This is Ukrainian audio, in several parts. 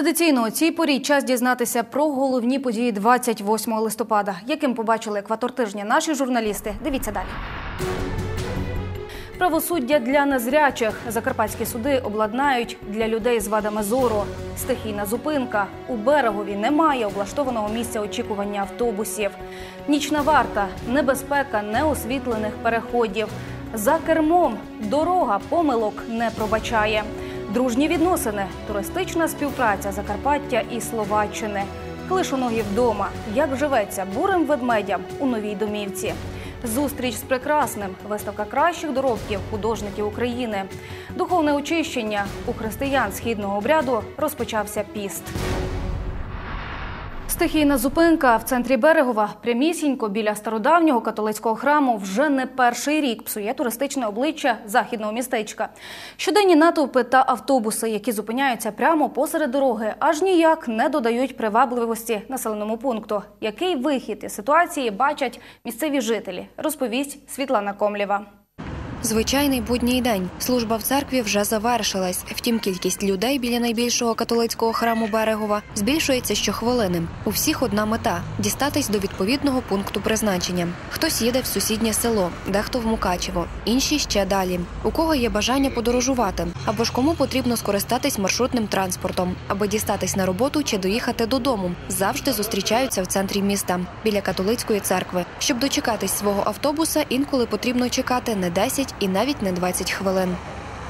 Традиційно у цій порі час дізнатися про головні події 28 листопада, яким побачили екватор тижня наші журналісти. Дивіться далі. Правосуддя для незрячих. Закарпатські суди обладнають для людей з вадами зору. Стихійна зупинка. У берегові немає облаштованого місця очікування автобусів. Нічна варта, небезпека неосвітлених переходів. За кермом дорога помилок не пробачає. Дружні відносини, туристична співпраця Закарпаття і Словаччини. Клишоногі вдома. Як живеться бурим ведмедям у новій домівці. Зустріч з прекрасним, виставка кращих доробків художників України. Духовне очищення у християн східного обряду розпочався піст. Стихійна зупинка в центрі Берегова прямісінько біля стародавнього католицького храму вже не перший рік псує туристичне обличчя західного містечка. Щоденні натовпи та автобуси, які зупиняються прямо посеред дороги, аж ніяк не додають привабливості населеному пункту. Який вихід із ситуації бачать місцеві жителі? Розповість Світлана Комлєва. Звичайний будній день. Служба в церкві вже завершилась. Втім, кількість людей біля найбільшого католицького храму Берегова збільшується щохвилини. У всіх одна мета дістатись до відповідного пункту призначення. Хтось їде в сусіднє село, дехто в Мукачево, інші ще далі. У кого є бажання подорожувати, або ж кому потрібно скористатись маршрутним транспортом, аби дістатись на роботу чи доїхати додому. Завжди зустрічаються в центрі міста біля католицької церкви. Щоб дочекатись свого автобуса, інколи потрібно чекати не 10 і навіть не 20 хвилин.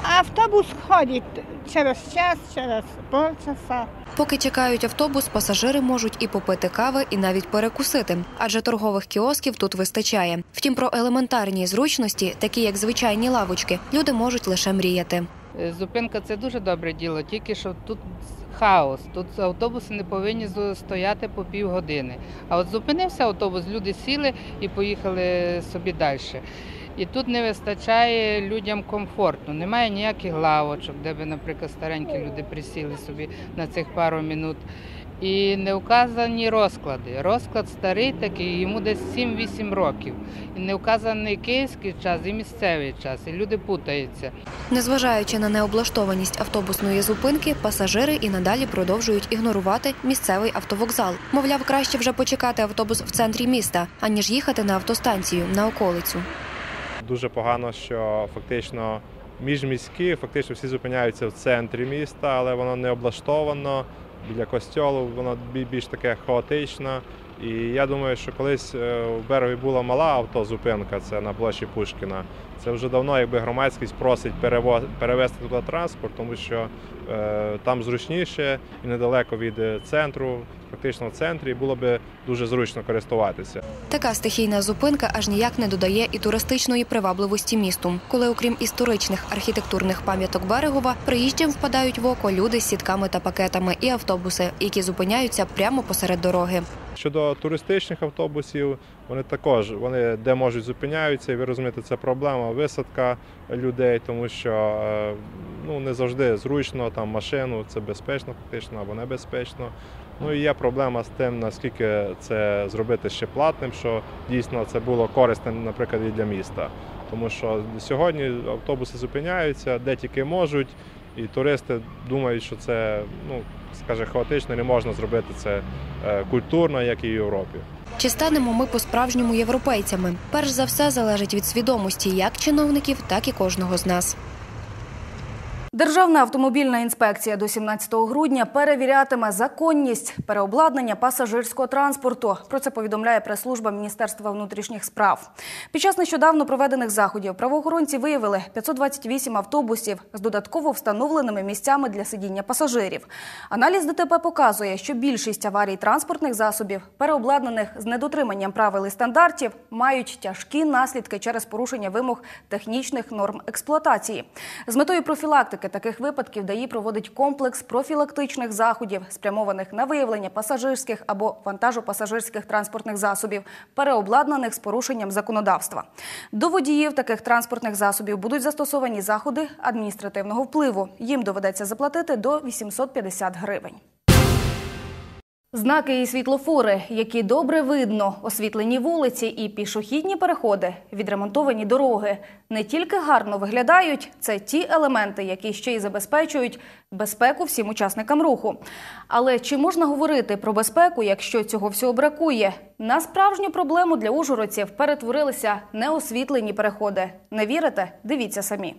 Автобус ходить через час, через полчаса. Поки чекають автобус, пасажири можуть і попити кави, і навіть перекусити, адже торгових кіосків тут вистачає. Втім, про елементарні зручності, такі як звичайні лавочки, люди можуть лише мріяти. Е, Зупинка це дуже добре діло, тільки що тут хаос. Тут автобуси не повинні стояти по півгодини. А от зупинився автобус, люди сіли і поїхали собі далі. І тут не вистачає людям комфортно. Немає ніяких лавочок, де би, наприклад, старенькі люди присіли собі на цих пару минут. І не вказані розклади. Розклад старий такий, йому десь 7-8 років. І не вказаний київський час і місцевий час. І люди путаються. Незважаючи на необлаштованість автобусної зупинки, пасажири і надалі продовжують ігнорувати місцевий автовокзал. Мовляв, краще вже почекати автобус в центрі міста, аніж їхати на автостанцію на околицю. Дуже погано, що фактично міжміські, фактично всі зупиняються в центрі міста, але воно не облаштовано. Біля костьолу воно більш таке хаотично. І я думаю, що колись е, в берегові була мала автозупинка, це на площі Пушкіна. Це вже давно, якби громадськість просить перевезти туди транспорт, тому що е, там зручніше і недалеко від е, центру, фактично в центрі, і було би дуже зручно користуватися. Така стихійна зупинка аж ніяк не додає і туристичної привабливості місту, коли, окрім історичних архітектурних пам'яток Берегова, приїжджим впадають в око люди з сітками та пакетами і автобуси, які зупиняються прямо посеред дороги. Щодо туристичних автобусів, вони також вони де можуть зупиняються, і ви розумієте, це проблема висадка людей, тому що е, ну не завжди зручно там машину, це безпечно фактично або небезпечно. Ну і є проблема з тим, наскільки це зробити ще платним, що дійсно це було корисним, наприклад, і для міста. Тому що сьогодні автобуси зупиняються де тільки можуть, і туристи думають, що це ну скаже хаотично, не можна зробити це е, культурно, як і в Європі. Чи станемо ми по-справжньому європейцями? Перш за все залежить від свідомості як чиновників, так і кожного з нас. Державна автомобільна інспекція до 17 грудня перевірятиме законність переобладнання пасажирського транспорту. Про це повідомляє прес-служба Міністерства внутрішніх справ. Під час нещодавно проведених заходів правоохоронці виявили 528 автобусів з додатково встановленими місцями для сидіння пасажирів. Аналіз ДТП показує, що більшість аварій транспортних засобів, переобладнаних з недотриманням правил і стандартів, мають тяжкі наслідки через порушення вимог технічних норм експлуатації. З метою профілактики таких випадків ДАІ проводить комплекс профілактичних заходів, спрямованих на виявлення пасажирських або вантажопасажирських транспортних засобів, переобладнаних з порушенням законодавства. До водіїв таких транспортних засобів будуть застосовані заходи адміністративного впливу. Їм доведеться заплатити до 850 гривень. Знаки і світлофори, які добре видно, освітлені вулиці і пішохідні переходи, відремонтовані дороги не тільки гарно виглядають, це ті елементи, які ще й забезпечують безпеку всім учасникам руху. Але чи можна говорити про безпеку, якщо цього всього бракує? На справжню проблему для ужгородців перетворилися неосвітлені переходи. Не вірите? Дивіться самі.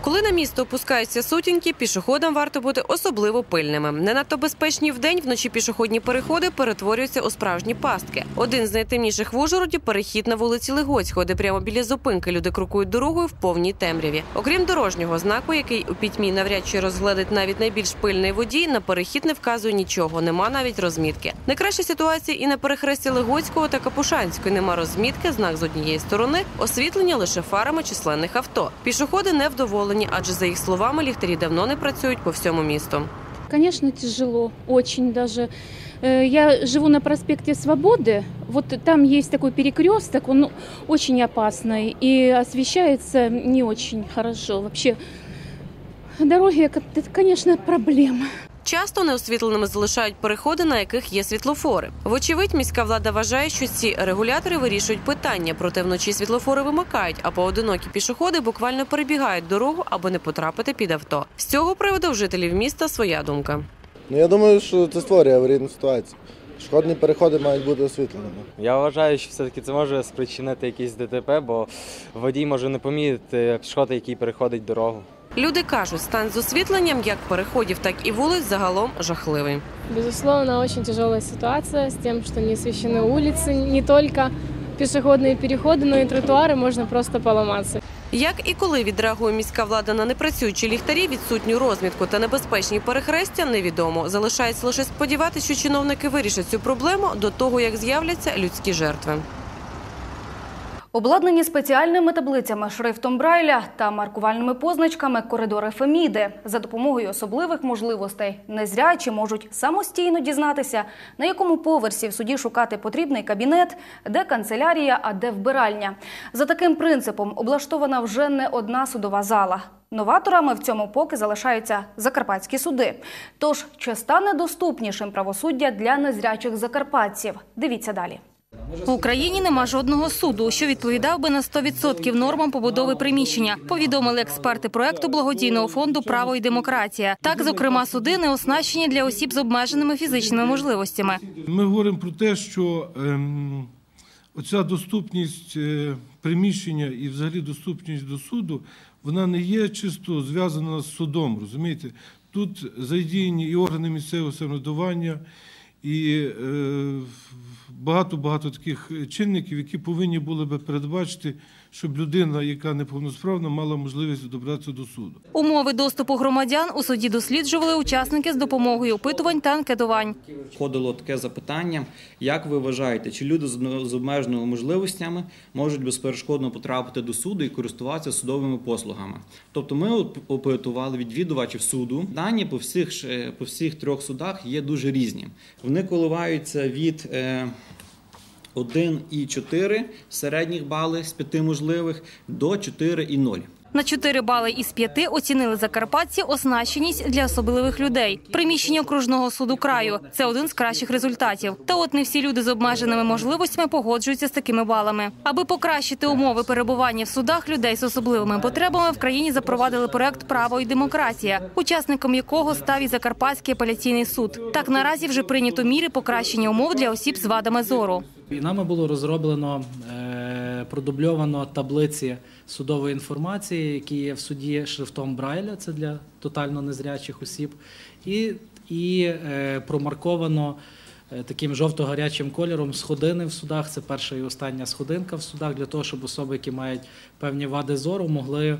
Коли на місто опускаються сутінки, пішоходам варто бути особливо пильними. Не надто безпечні вдень, вночі пішохідні переходи перетворюються у справжні пастки. Один з найтемніших в Ужгороді – перехід на вулиці Легоцького, де прямо біля зупинки люди крокують дорогою в повній темряві. Окрім дорожнього знаку, який у пітьмі навряд чи розгледить навіть найбільш пильний водій, на перехід не вказує нічого, нема навіть розмітки. Найкраща ситуація і на перехресті Легоцького та Капушанської нема розмітки, знак з однієї сторони, освітлення лише фарами численних авто. Пішоходи невдоволені, адже за їх словами ліхтарі давно не працюють по всьому місту. Конечно, тяжело, очень даже. Э, Я живу на проспекте Свободы. Вот там есть такой перекресток, он ну, очень опасный и освещается не очень хорошо. Вообще, дороги, это, конечно, проблема. Часто неосвітленими залишають переходи, на яких є світлофори. Вочевидь, міська влада вважає, що ці регулятори вирішують питання, проте вночі світлофори вимикають, а поодинокі пішоходи буквально перебігають дорогу, аби не потрапити під авто. З цього приводу у жителів міста своя думка. Ну я думаю, що це створює аварійну ситуацію. Пішохідні переходи мають бути освітленими. Я вважаю, що все-таки це може спричинити якісь ДТП, бо водій може не помітити пішохода, який переходить дорогу. Люди кажуть, стан з освітленням як переходів, так і вулиць загалом жахливий. Безусловно, очень тяжелая ситуация с тем, что не освещены улицы, не только пешеходные переходы, но и тротуары можно просто поломаться. Як і коли відреагує міська влада на непрацюючі ліхтарі, відсутню розмітку та небезпечні перехрестя, невідомо. Залишається лише сподіватися, що чиновники вирішать цю проблему до того, як з'являться людські жертви. Обладнані спеціальними таблицями шрифтом Брайля та маркувальними позначками коридори Феміди. За допомогою особливих можливостей незрячі можуть самостійно дізнатися, на якому поверсі в суді шукати потрібний кабінет, де канцелярія, а де вбиральня. За таким принципом облаштована вже не одна судова зала. Новаторами в цьому поки залишаються закарпатські суди. Тож чи стане доступнішим правосуддя для незрячих закарпатців? Дивіться далі. В Україні нема жодного суду, що відповідав би на 100% нормам побудови приміщення. Повідомили експерти проекту благодійного фонду Право і демократія. Так, зокрема, суди не оснащені для осіб з обмеженими фізичними можливостями. Ми говоримо про те, що ем, оця доступність е, приміщення і взагалі доступність до суду, вона не є чисто зв'язана з судом. Розумієте, тут задіяні і органи місцевого самоврядування, і е, багато-багато таких чинників, які повинні були би передбачити, щоб людина, яка неповносправна, мала можливість добратися до суду. Умови доступу громадян у суді досліджували учасники з допомогою опитувань та анкетувань. Входило таке запитання: як ви вважаєте, чи люди з з обмеженими можливостями можуть безперешкодно потрапити до суду і користуватися судовими послугами? Тобто, ми опитували відвідувачів суду. Дані по всіх ш- по всіх трьох судах є дуже різні. Вони коливаються від е, 1,4 середніх бали з 5 можливих до 4,0. На 4 бали із 5 оцінили закарпатці оснащеність для особливих людей. Приміщення окружного суду краю це один з кращих результатів. Та от не всі люди з обмеженими можливостями погоджуються з такими балами. Аби покращити умови перебування в судах людей з особливими потребами, в країні запровадили проект Право і демократія, учасником якого став і Закарпатський апеляційний суд. Так наразі вже прийнято міри покращення умов для осіб з вадами зору. І нами було розроблено, е, продубльовано таблиці судової інформації, які є в суді шрифтом Брайля, це для тотально незрячих осіб, і, і е, промарковано е, таким жовто-гарячим кольором сходини в судах. Це перша і остання сходинка в судах, для того, щоб особи, які мають певні вади зору, могли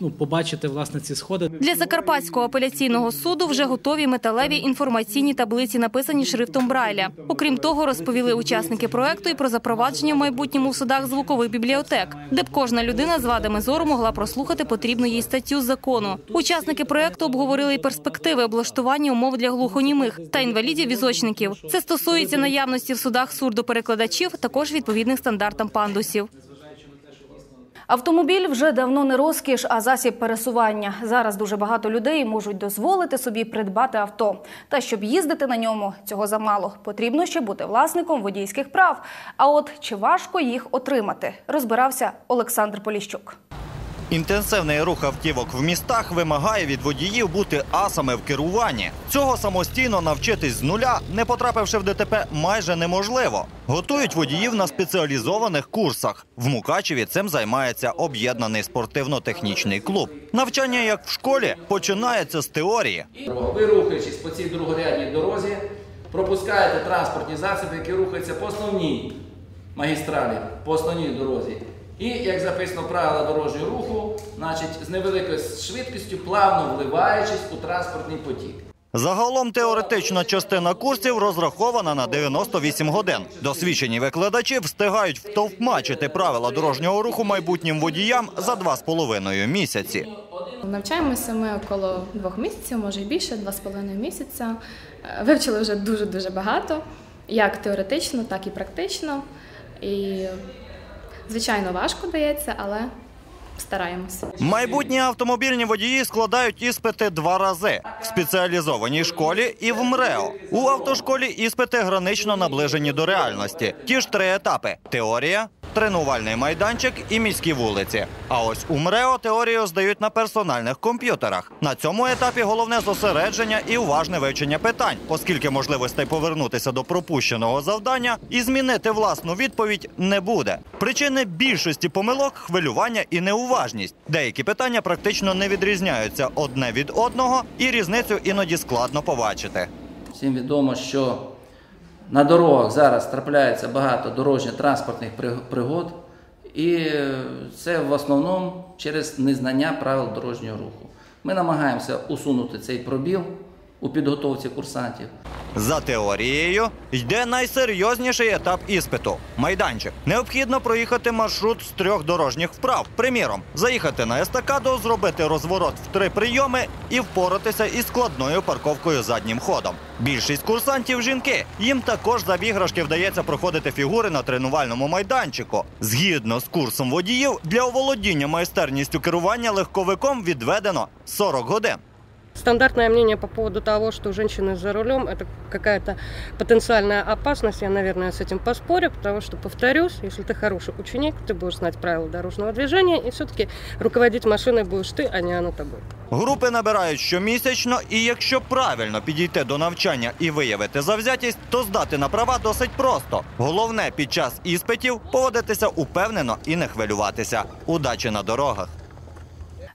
ну, побачити власне ці сходи. Для Закарпатського апеляційного суду вже готові металеві інформаційні таблиці, написані шрифтом Брайля. Окрім того, розповіли учасники проекту і про запровадження в майбутньому в судах звукових бібліотек, де б кожна людина з вадами зору могла прослухати потрібну їй статтю закону. Учасники проекту обговорили і перспективи облаштування умов для глухонімих та інвалідів-візочників. Це стосується наявності в судах сурдоперекладачів, також відповідних стандартам пандусів. Автомобіль вже давно не розкіш, а засіб пересування. Зараз дуже багато людей можуть дозволити собі придбати авто. Та щоб їздити на ньому, цього замало. Потрібно ще бути власником водійських прав. А от чи важко їх отримати, розбирався Олександр Поліщук. Інтенсивний рух автівок в містах вимагає від водіїв бути асами в керуванні. Цього самостійно навчитись з нуля, не потрапивши в ДТП, майже неможливо. Готують водіїв на спеціалізованих курсах. В Мукачеві цим займається об'єднаний спортивно-технічний клуб. Навчання, як в школі, починається з теорії. Ви рухаючись по цій другорядній дорозі, пропускаєте транспортні засоби, які рухаються по основній магістралі, по основній дорозі. І, як записано правила дорожнього руху, значить, з невеликою швидкістю, плавно вливаючись у транспортний потік. Загалом теоретична частина курсів розрахована на 98 годин. Досвідчені викладачі встигають втовкмачити правила дорожнього руху майбутнім водіям за два з половиною місяці. Навчаємося ми около двох місяців, може і більше, два з половиною місяця. Е, Вивчили вже дуже-дуже багато, як теоретично, так і практично. І, звичайно, важко дається, але стараємося. Майбутні автомобільні водії складають іспити два рази в спеціалізованій школі і в МРЕО. У автошколі іспити гранично наближені до реальності. Ті ж три етапи: теорія. Тренувальний майданчик і міські вулиці. А ось у МРЕО теорію здають на персональних комп'ютерах. На цьому етапі головне зосередження і уважне вивчення питань, оскільки можливостей повернутися до пропущеного завдання і змінити власну відповідь не буде. Причини більшості помилок хвилювання і неуважність. Деякі питання практично не відрізняються одне від одного, і різницю іноді складно побачити. Всім відомо, що на дорогах зараз трапляється багато дорожньо-транспортних пригод, і це в основному через незнання правил дорожнього руху. Ми намагаємося усунути цей пробіл у підготовці курсантів. За теорією йде найсерйозніший етап іспиту майданчик. Необхідно проїхати маршрут з трьох дорожніх вправ. Приміром, заїхати на естакаду, зробити розворот в три прийоми і впоратися із складною парковкою заднім ходом. Більшість курсантів жінки. Їм також за віграшки вдається проходити фігури на тренувальному майданчику. Згідно з курсом водіїв, для оволодіння майстерністю керування легковиком відведено 40 годин. Стандартное мнение по поводу того, что женщины за рулем это какая-то потенциальная опасность, я, наверное, с этим поспорю, потому что, повторюсь, если ты хороший ученик, ты будешь знать правила дорожного движения, и все-таки руководить машиной будешь ты, а не она тобой. Групи набирають щомісячно, і якщо правильно підійти до навчання і виявити завзятість, то здати на права досить просто. Головне під час іспитів поводитися упевнено і не хвилюватися. Удачі на дорогах.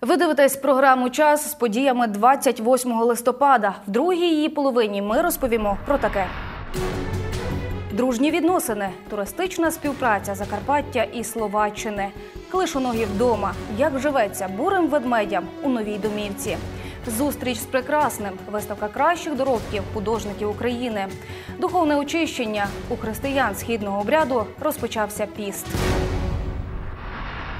Ви дивитесь програму Час з подіями 28 листопада. В другій її половині ми розповімо про таке. Дружні відносини, туристична співпраця Закарпаття і Словаччини, клишоногі вдома, як живеться бурим ведмедям у новій домівці. Зустріч з прекрасним, виставка кращих доробків художників України, духовне очищення у християн східного обряду розпочався піст.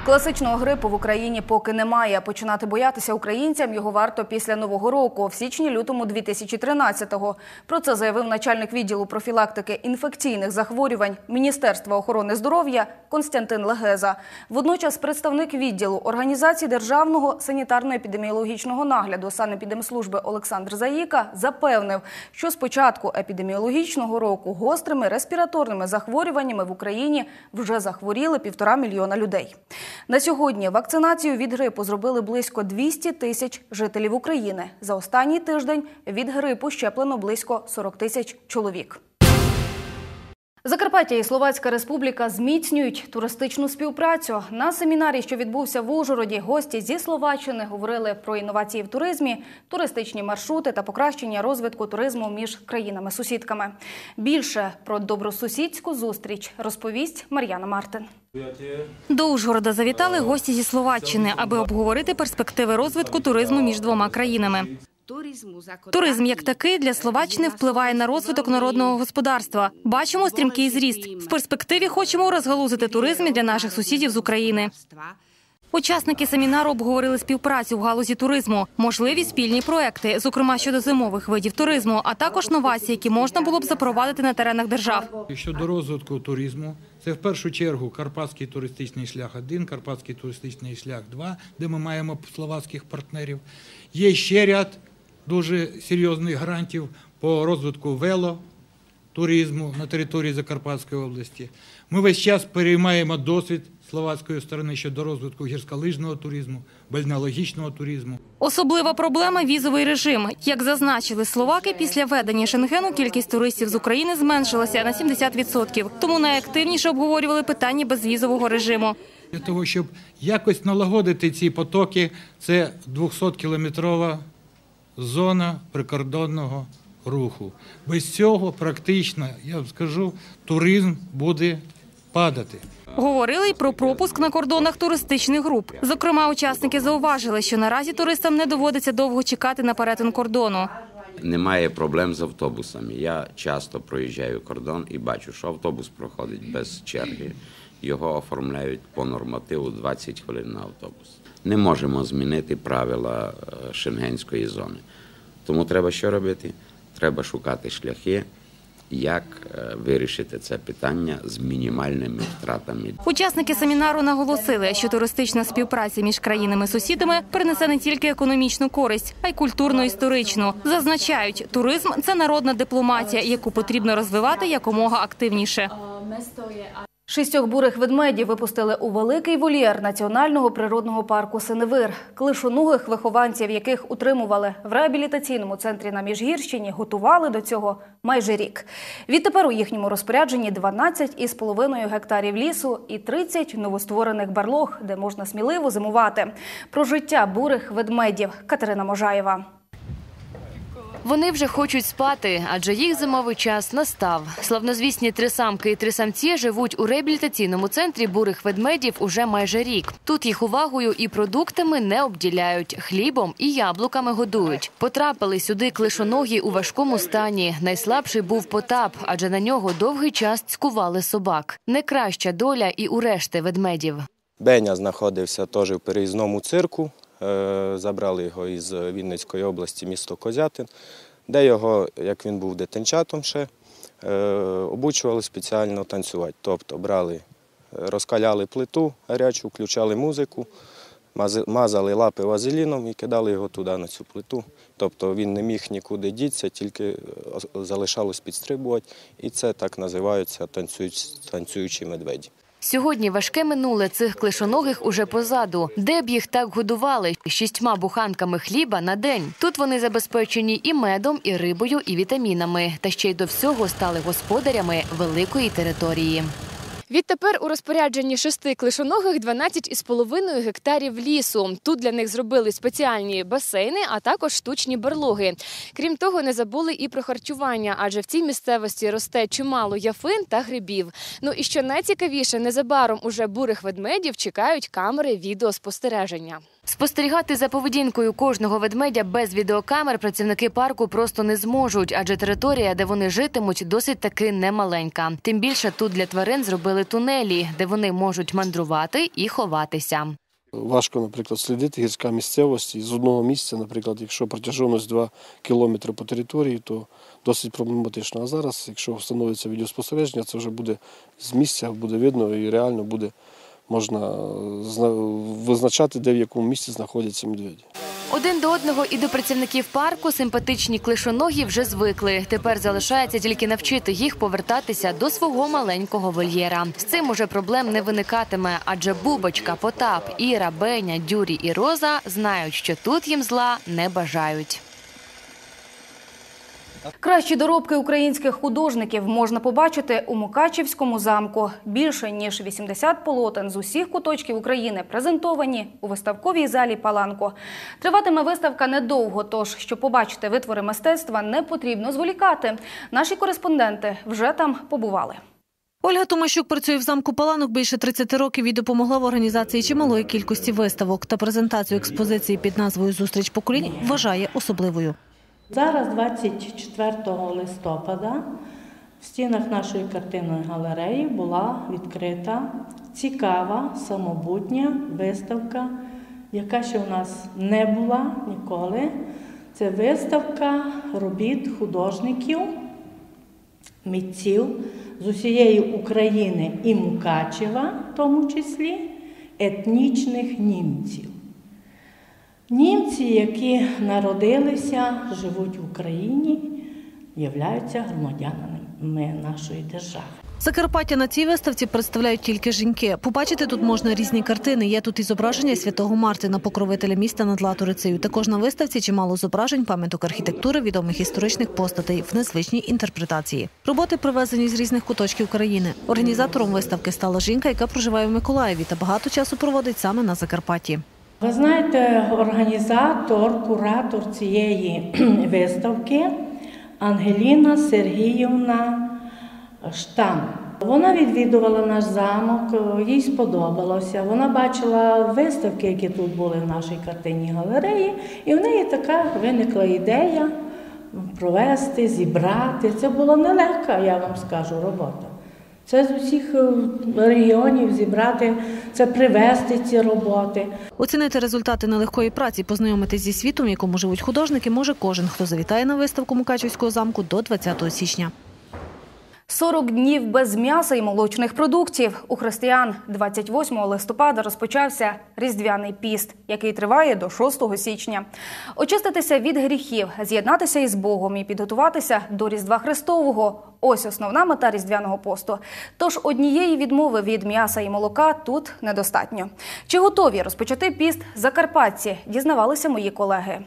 Класичного грипу в Україні поки немає. Починати боятися українцям його варто після нового року, в січні-лютому 2013-го. Про це заявив начальник відділу профілактики інфекційних захворювань Міністерства охорони здоров'я Константин Легеза. Водночас представник відділу організації державного санітарно-епідеміологічного нагляду санепідемслужби Олександр Заїка запевнив, що з початку епідеміологічного року гострими респіраторними захворюваннями в Україні вже захворіли півтора мільйона людей. На сьогодні вакцинацію від грипу зробили близько 200 тисяч жителів України. За останній тиждень від грипу щеплено близько 40 тисяч чоловік. Закарпаття і Словацька Республіка зміцнюють туристичну співпрацю. На семінарі, що відбувся в Ужгороді, гості зі Словаччини говорили про інновації в туризмі, туристичні маршрути та покращення розвитку туризму між країнами-сусідками. Більше про добросусідську зустріч розповість Мар'яна Мартин. До Ужгорода завітали гості зі Словаччини, аби обговорити перспективи розвитку туризму між двома країнами. Туризм як такий для Словаччини впливає на розвиток народного господарства. Бачимо стрімкий зріст. В перспективі хочемо розгалузити туризм і для наших сусідів з України. Учасники семінару обговорили співпрацю в галузі туризму, можливі спільні проекти, зокрема щодо зимових видів туризму, а також новації, які можна було б запровадити на теренах держав. Щодо розвитку туризму, це в першу чергу Карпатський туристичний шлях 1, Карпатський туристичний шлях 2, де ми маємо словацьких партнерів. Є ще ряд дуже серйозних грантів по розвитку вело. Туризму на території Закарпатської області. Ми весь час переймаємо досвід словацької сторони щодо розвитку гірськолижного туризму, бальнеологічного туризму. Особлива проблема візовий режим. Як зазначили словаки, після введення Шенгену кількість туристів з України зменшилася на 70%. Тому найактивніше обговорювали питання безвізового режиму. Для того, щоб якось налагодити ці потоки, це 200-кілометрова зона прикордонного руху. Без цього практично, я вам скажу, туризм буде падати. Говорили й про пропуск на кордонах туристичних груп. Зокрема, учасники зауважили, що наразі туристам не доводиться довго чекати на перетин кордону. Немає проблем з автобусами. Я часто проїжджаю кордон і бачу, що автобус проходить без черги. Його оформляють по нормативу 20 хвилин на автобус. Не можемо змінити правила е, шенгенської зони. Тому треба що робити? Треба шукати шляхи, як е, вирішити це питання з мінімальними втратами. Учасники семінару наголосили, що туристична співпраця між країнами-сусідами принесе не тільки економічну користь, а й культурно-історичну. Зазначають, туризм це народна дипломатія, яку потрібно розвивати якомога активніше. Шістьох бурих ведмедів випустили у великий вольєр національного природного парку Синевир. Клишоногих вихованців, яких утримували в реабілітаційному центрі на Міжгірщині, готували до цього майже рік. Відтепер у їхньому розпорядженні 12,5 гектарів лісу і 30 новостворених барлог, де можна сміливо зимувати. Про життя бурих ведмедів Катерина Можаєва. Вони вже хочуть спати, адже їх зимовий час настав. Славнозвісні три самки і три самці живуть у реабілітаційному центрі бурих ведмедів уже майже рік. Тут їх увагою і продуктами не обділяють, хлібом і яблуками годують. Потрапили сюди клишоногі у важкому стані. Найслабший був потап, адже на нього довгий час цькували собак. Не краща доля і у решти ведмедів. Беня знаходився теж в переїзному цирку. Е, Забрали його із Вінницької області, місто Козятин, де його, як він був дитинчатом ще, е, обучували спеціально танцювати. Тобто брали, розкаляли плиту гарячу, включали музику, мазали лапи вазеліном і кидали його туди на цю плиту. Тобто він не міг нікуди дітися, тільки е, залишалось підстрибувати. І це так називаються танцюючі, медведі. Сьогодні важке минуле цих клишоногих уже позаду. Де б їх так годували шістьма буханками хліба на день. Тут вони забезпечені і медом, і рибою, і вітамінами. Та ще й до всього стали господарями великої території. Відтепер у розпорядженні шести клишоногих 12,5 гектарів лісу. Тут для них зробили спеціальні басейни, а також штучні берлоги. Крім того, не забули і про харчування, адже в цій місцевості росте чимало яфин та грибів. Ну і що найцікавіше, незабаром уже бурих ведмедів чекають камери відеоспостереження. Спостерігати за поведінкою кожного ведмедя без відеокамер працівники парку просто не зможуть, адже територія, де вони житимуть, досить таки немаленька. Тим більше тут для тварин зробили тунелі, де вони можуть мандрувати і ховатися. Важко, наприклад, слідити гірська місцевість з одного місця, наприклад, якщо протяженість 2 кілометри по території, то досить проблематично. А зараз, якщо встановиться відеоспостереження, це вже буде з місця, буде видно і реально буде можна зна- визначати, де в якому місці знаходяться медведі. Один до одного і до працівників парку симпатичні клишоногі вже звикли. Тепер залишається тільки навчити їх повертатися до свого маленького вольєра. З цим уже проблем не виникатиме, адже Бубочка, Потап, Іра, Беня, Дюрі і Роза знають, що тут їм зла не бажають. Кращі доробки українських художників можна побачити у Мукачівському замку. Більше ніж 80 полотен з усіх куточків України презентовані у виставковій залі Паланко. Триватиме виставка недовго, тож щоб побачити витвори мистецтва, не потрібно зволікати. Наші кореспонденти вже там побували. Ольга Томащук працює в замку Паланок більше 30 років і допомогла в організації чималої кількості виставок та презентацію експозиції під назвою Зустріч поколінь вважає особливою. Зараз, 24 листопада, в стінах нашої картинної галереї була відкрита цікава самобутня виставка, яка ще у нас не була ніколи. Це виставка робіт художників, митців з усієї України і Мукачева, в тому числі етнічних німців. Німці, які народилися, живуть в Україні, являються громадянами нашої держави. Закарпаття на цій виставці представляють тільки жінки. Побачити тут можна різні картини. Є тут і зображення святого Мартина, покровителя міста над Латорицею. Також на виставці чимало зображень пам'яток архітектури відомих історичних постатей в незвичній інтерпретації. Роботи привезені з різних куточків країни. Організатором виставки стала жінка, яка проживає в Миколаєві та багато часу проводить саме на Закарпатті. Ви знаєте, організатор, куратор цієї виставки Ангеліна Сергіївна Штам. Вона відвідувала наш замок, їй сподобалося. Вона бачила виставки, які тут були в нашій картинній галереї, і в неї така виникла ідея провести, зібрати. Це була нелегка, я вам скажу, робота. Це з усіх е, регіонів зібрати, це привезти ці роботи. Оцінити результати нелегкої праці, познайомитись зі світом, в якому живуть художники, може кожен, хто завітає на виставку Мукачівського замку до 20 січня. 40 днів без м'яса і молочних продуктів. У християн 28 листопада розпочався Різдвяний піст, який триває до 6 січня. Очиститися від гріхів, з'єднатися із Богом і підготуватися до Різдва Христового – ось основна мета Різдвяного посту. Тож однієї відмови від м'яса і молока тут недостатньо. Чи готові розпочати піст закарпатці, дізнавалися мої колеги.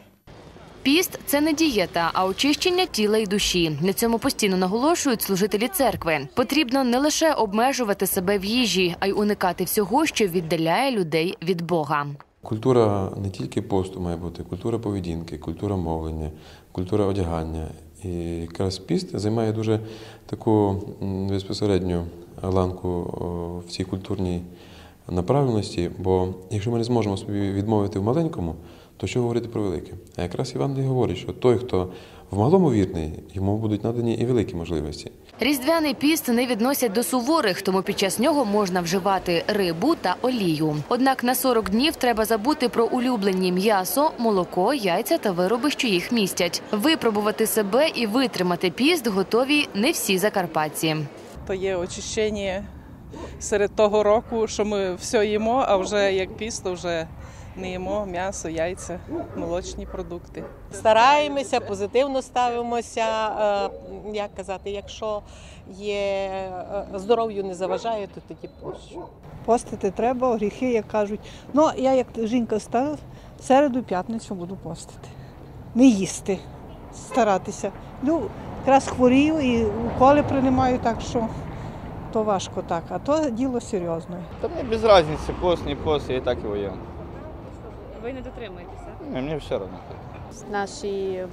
Піст це не дієта, а очищення тіла і душі. На цьому постійно наголошують служителі церкви. Потрібно не лише обмежувати себе в їжі, а й уникати всього, що віддаляє людей від Бога. Культура не тільки посту має бути, культура поведінки, культура мовлення, культура одягання. І якраз піст займає дуже таку безпосередню ланку в цій культурній направленості. Бо якщо ми не зможемо собі відмовити в маленькому, то що говорити про велике? А якраз Іван говорить, що той, хто в малому вірний, йому будуть надані і великі можливості. Різдвяний піст не відносять до суворих, тому під час нього можна вживати рибу та олію. Однак на 40 днів треба забути про улюблені м'ясо, молоко, яйця та вироби, що їх містять. Випробувати себе і витримати піст готові не всі закарпатці. То є очищення серед того року, що ми все їмо, а вже як піст, то вже не їмо м'ясо, яйця, молочні продукти. Стараємося, позитивно ставимося. е, Як казати, якщо є е, здоров'ю не заважає, то тоді пощу. Постити треба, гріхи, як кажуть. Ну, я як жінка стала, середу, п'ятницю буду постити. Не їсти, старатися. Ну, якраз хворію і уколи приймаю, так що то важко так, а то діло серйозне. Та мені без різниці, пост, не пост, я і так його їм. Ви не дотримуєтеся? Ні, мені все одно. Наші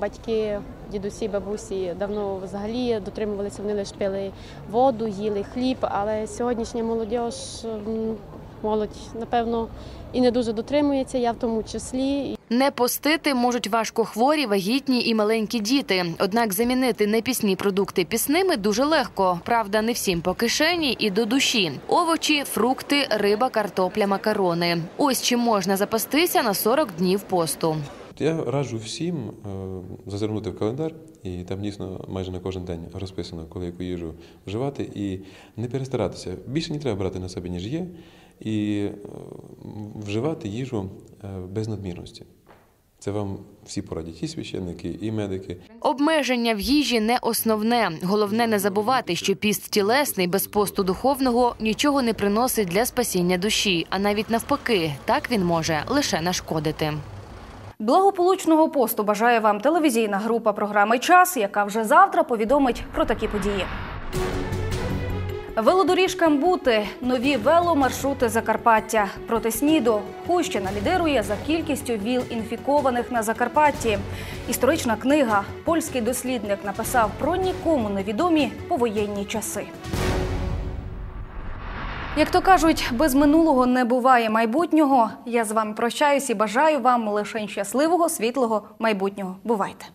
батьки, дідусі, бабусі давно взагалі дотримувалися, вони лише пили воду, їли хліб, але сьогоднішня молодь, молодь, напевно, і не дуже дотримується, я в тому числі. Не постити можуть важкохворі, вагітні і маленькі діти. Однак замінити непісні продукти пісними дуже легко. Правда, не всім по кишені і до душі. Овочі, фрукти, риба, картопля, макарони. Ось чим можна запастися на 40 днів посту. Я раджу всім е, зазирнути в календар, і там дійсно майже на кожен день розписано, коли яку їжу вживати, і не перестаратися. Більше не треба брати на себе, ніж є, і е, вживати їжу е, без надмірності. Це вам всі порадять, і священники, і медики. Обмеження в їжі не основне. Головне не забувати, що піст тілесний без посту духовного нічого не приносить для спасіння душі, а навіть навпаки, так він може лише нашкодити. Благополучного посту бажає вам телевізійна група програми Час, яка вже завтра повідомить про такі події. Велодоріжкам бути нові веломаршрути Закарпаття. Проти СНІДу Хущина лідирує за кількістю віл інфікованих на Закарпатті. Історична книга польський дослідник написав про нікому невідомі повоєнні часи. Як то кажуть, без минулого не буває майбутнього. Я з вами прощаюсь і бажаю вам лише щасливого, світлого майбутнього. Бувайте!